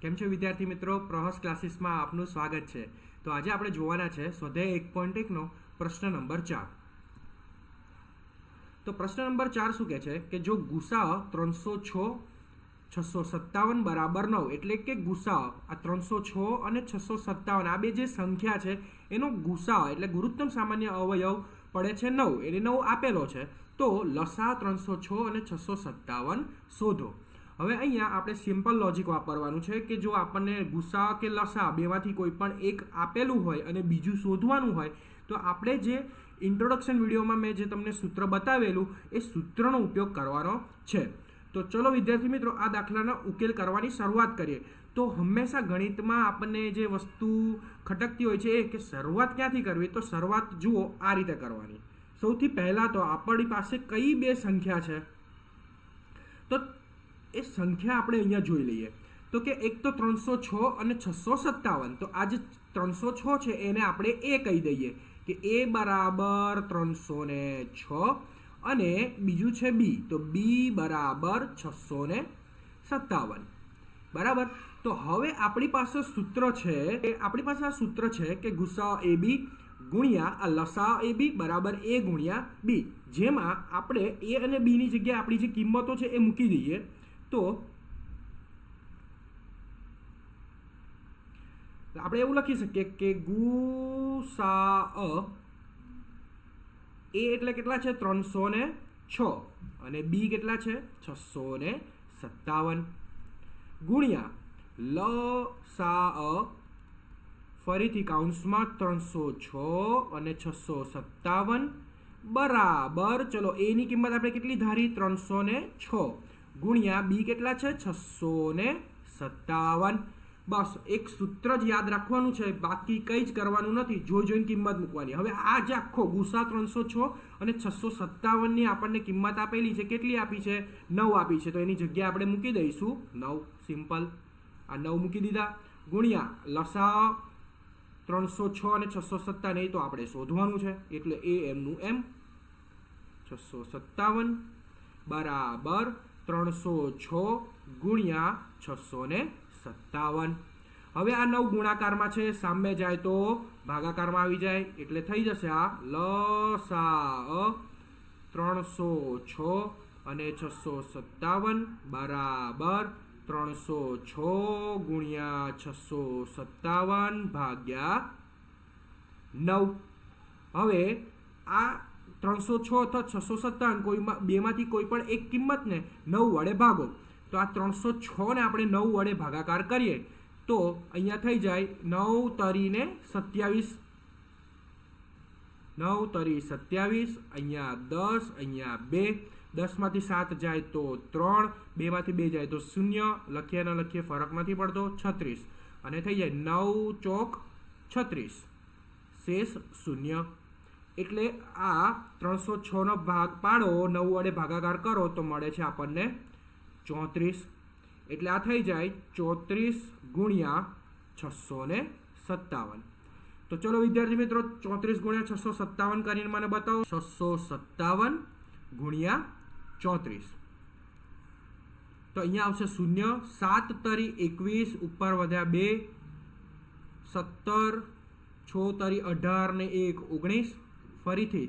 કેમ છો વિદ્યાર્થી મિત્રો? પ્રહસ ક્લાસીસમાં આપનું સ્વાગત છે. તો આજે આપણે જોવાના છે સ્વાધ્યાય એક પોઈન્ટ એકનો પ્રશ્ન નંબર ચાર. તો પ્રશ્ન નંબર ચાર શું કહે છે? કે જો ગુસા ત્રણસો છ, છસો સત્તાવન બરાબર નવ, એટલે કે ગુસા આ ત્રણસો છ અને છસો સત્તાવન, આ બે જે સંખ્યા છે, એનો ગુસા એટલે ગુરુત્તમ સામાન્ય અવયવ પડે છે નવ એટલે નવ આપેલો છે. તો લસા ત્રણસો છ અને છસો સત્તાવન શોધો. હવે અહીંયા આપણે સિમ્પલ લોજિક વાપરવાનું છે કે જો આપણને ગુસા કે લસા બેમાંથી કોઈ પણ એક આપેલું હોય અને બીજું શોધવાનું હોય, તો આપણે જે ઇન્ટ્રોડક્શન વિડીયોમાં મેં જે તમને સૂત્ર બતાવેલું, એ સૂત્રનો ઉપયોગ કરવાનો છે. તો ચલો વિદ્યાર્થી મિત્રો, આ દાખલાનો ઉકેલ કરવાની શરૂઆત કરીએ. તો હંમેશા ગણિતમાં આપણને જે વસ્તુ ખટકતી હોય છે એ કે શરૂઆત ક્યાંથી કરવી? તો શરૂઆત જુઓ, આ રીતે કરવાની. સૌથી પહેલાં તો આપણી પાસે કઈ બે સંખ્યા છે? તો એ સંખ્યા આપણે અહીંયા જોઈ લઈએ. તો કે એક તો ત્રણસો છ અને છસો સત્તાવન. તો આ જે ત્રણસો છ છે એને આપણે એ કહી દઈએ કે એ બરાબર ત્રણસો ને છ અને બીજું છે બી. તો બી બરાબર છસો ને સત્તાવન. બરાબર? તો હવે આપણી પાસે સૂત્ર છે એ આપણી પાસે આ સૂત્ર છે કે ગુસ્સા એ બી ગુણ્યા આ લસા એ બી બરાબર એ ગુણ્યા બી. જેમાં આપણે એ અને બીની જગ્યાએ આપણી જે કિંમતો છે એ મૂકી દઈએ. તો આપણે એવું લખી શકીએ કે ગુસા અ એ એટલે કેટલા છે? ત્રણસો ને છ. અને બી કેટલા છે? છસો ને સત્તાવન. ગુણ્યા લ સા અ ફરીથી કાઉન્સમાં ત્રણસો છ અને છસો સત્તાવન. બરાબર. ચલો એની કિંમત આપણે કેટલી ધારી? ત્રણસો ને છ. ગુણ્યા બી કેટલા છે? છસો ને સત્તાવન. બસ, એક સૂત્ર જ યાદ રાખવાનું છે. બાકી કંઈ જ કરવાનું નથી. જોઈ જોઈને કિંમત મૂકવાની. હવે આ જે આખો ગુસા ત્રણસો છ અને છસો સત્તાવનની આપણને કિંમત આપેલી છે. કેટલી આપી છે? નવ આપી છે. તો એની જગ્યાએ આપણે મૂકી દઈશું. નવ. સિમ્પલ. આ નવ મૂકી દીધા. ગુણ્યા લસા ત્રણસો છ અને છસો સત્તાવન, એ તો આપણે શોધવાનું છે. એટલે એ એમનું એમ. છસો સત્તાવન બરાબર ત્રણસો છ ગુણ્યા છસો ને સત્તાવન. હવે આ નવ ગુણાકારમાં છે, સામે જાય તો ભાગાકારમાં આવી જાય, એટલે થઈ જશે આ લસા ત્રણસો છ અને છસો સત્તાવન બરાબર ત્રણસો છ ગુણ્યા છસો સત્તાવન ભાગ્યા નવ હવે આ ત્રણસો છ અથવા છસો સત્તાવન કોઈ બેમાંથી કોઈ પણ એક કિંમતને નવ વડે ભાગો. તો આ ત્રણસો છને આપણે નવ વડે ભાગાકાર કરીએ. તો અહીંયા થઈ જાય નવ તરીને સત્યાવીસ. નવ તરી સત્યાવીસ, અહીંયા દસ, અહીંયા બે. દસમાંથી સાત જાય તો ત્રણ, બેમાંથી બે જાય તો શૂન્ય. લખીએ ન લખીએ ફરક નથી પડતો, છત્રીસ. અને થઈ જાય નવ ચોક છત્રીસ. શેષ શૂન્ય. એટલે આ ત્રણસો છનો ભાગ પાડો, નવ વડે ભાગાકાર કરો તો મળે છે આપણને ચોત્રીસ. એટલે આ થઈ જાય ચોત્રીસ ગુણ્યા છસો ને સત્તાવન. તો ચલો વિદ્યાર્થી મિત્રો, ચોત્રીસ ગુણ્યા છસો સત્તાવન કરીને મને બતાવો. છસો સત્તાવન ગુણ્યા ચોત્રીસ. તો અહીંયા આવશે શૂન્ય, સાત તરી એકવીસ, ઉપર વધ્યા બે, સત્તર, છો તરી અઢાર ને એક, ઓગણીસ. ફરીથી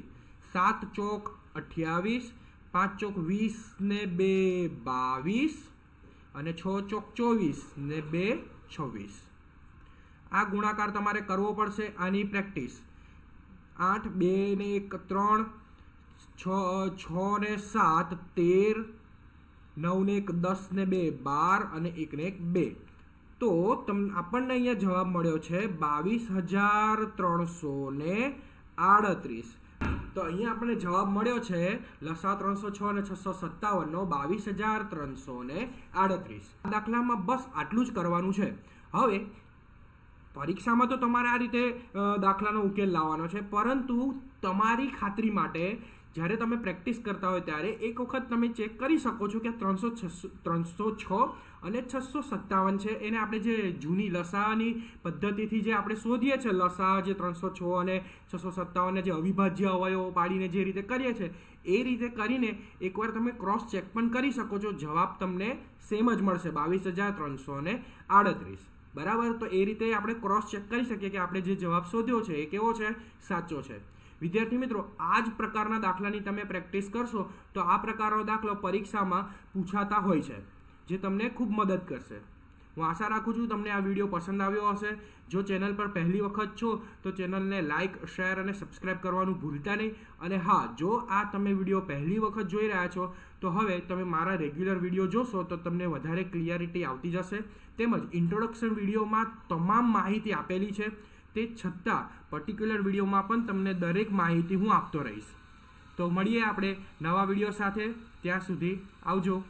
સાત ચોક અઠ્યાવીસ, પાંચ ચોક વીસ ને બે બાવીસ અને છ ચોક ચોવીસ ને બે છવ્વીસ. આ ગુણાકાર તમારે કરવો પડશે આની પ્રેક્ટિસ. આઠ, બે ને એક, ત્રણ, છ છ ને સાત, તેર, નવ ને એક, દસ ને બે, બાર અને એક ને એક, બે. તો તમ આપણને અહીંયા જવાબ મળ્યો છે બાવીસ હજાર ત્રણસો ને આડત્રીસ. તો અહીંયા આપણને જવાબ મળ્યો છે લસા ત્રણસો છ અને છસો સત્તાવનનો બાવીસ હજાર ત્રણસો ને આડત્રીસ. દાખલામાં બસ આટલું જ કરવાનું છે. હવે પરીક્ષામાં તો તમારે આ રીતે દાખલાનો ઉકેલ લાવવાનો છે. પરંતુ તમારી ખાતરી માટે જ્યારે તમે પ્રેક્ટિસ કરતા હોય ત્યારે એક વખત તમે ચેક કરી શકો છો કે ત્રણસો છસો ત્રણસો છ અને છસો સત્તાવન છે. એને આપણે જે જૂની લસાની પદ્ધતિથી જે આપણે શોધીએ છીએ લસા જે ત્રણસો છ અને છસો સત્તાવનને જે અવિભાજ્ય અવયવો પાડીને જે રીતે કરીએ છીએ, એ રીતે કરીને એકવાર તમે ક્રોસ ચેક પણ કરી શકો છો. જવાબ તમને સેમ જ મળશે. બાવીસ હજાર ત્રણસો ને આડત્રીસ. બરાબર? તો એ રીતે આપણે ક્રોસ ચેક કરી શકીએ કે આપણે જે જવાબ શોધ્યો છે, એ કેવો છે? સાચો છે. વિદ્યાર્થી મિત્રો, આ જ પ્રકારના દાખલાની તમે પ્રેક્ટિસ કરશો, તો આ પ્રકારનો દાખલો પરીક્ષામાં પૂછાતા હોય છે, જે તમને ખૂબ મદદ કરશે. હું આશા રાખું છું તમને આ વીડિયો પસંદ આવ્યો હશે. જો ચેનલ પર પહેલી વખત છો, તો ચેનલને લાઇક શેર અને સબસ્ક્રાઇબ કરવાનું ભૂલતા નહીં. અને હા, જો આ તમે વીડિયો પહેલી વખત જોઈ રહ્યા છો, તો હવે તમે મારા રેગ્યુલર વીડિયો જોશો, તો તમને વધારે ક્લિયરિટી આવતી જશે. તેમજ ઇન્ટ્રોડક્શન વિડીયોમાં તમામ માહિતી આપેલી છે. તે છતાં પર્ટિક્યુલર વિડીયોમાં પણ તમને દરેક માહિતી હું આપતો રહીશ. તો મળીએ આપણે નવા વીડિયો સાથે. ત્યાં સુધી આવજો.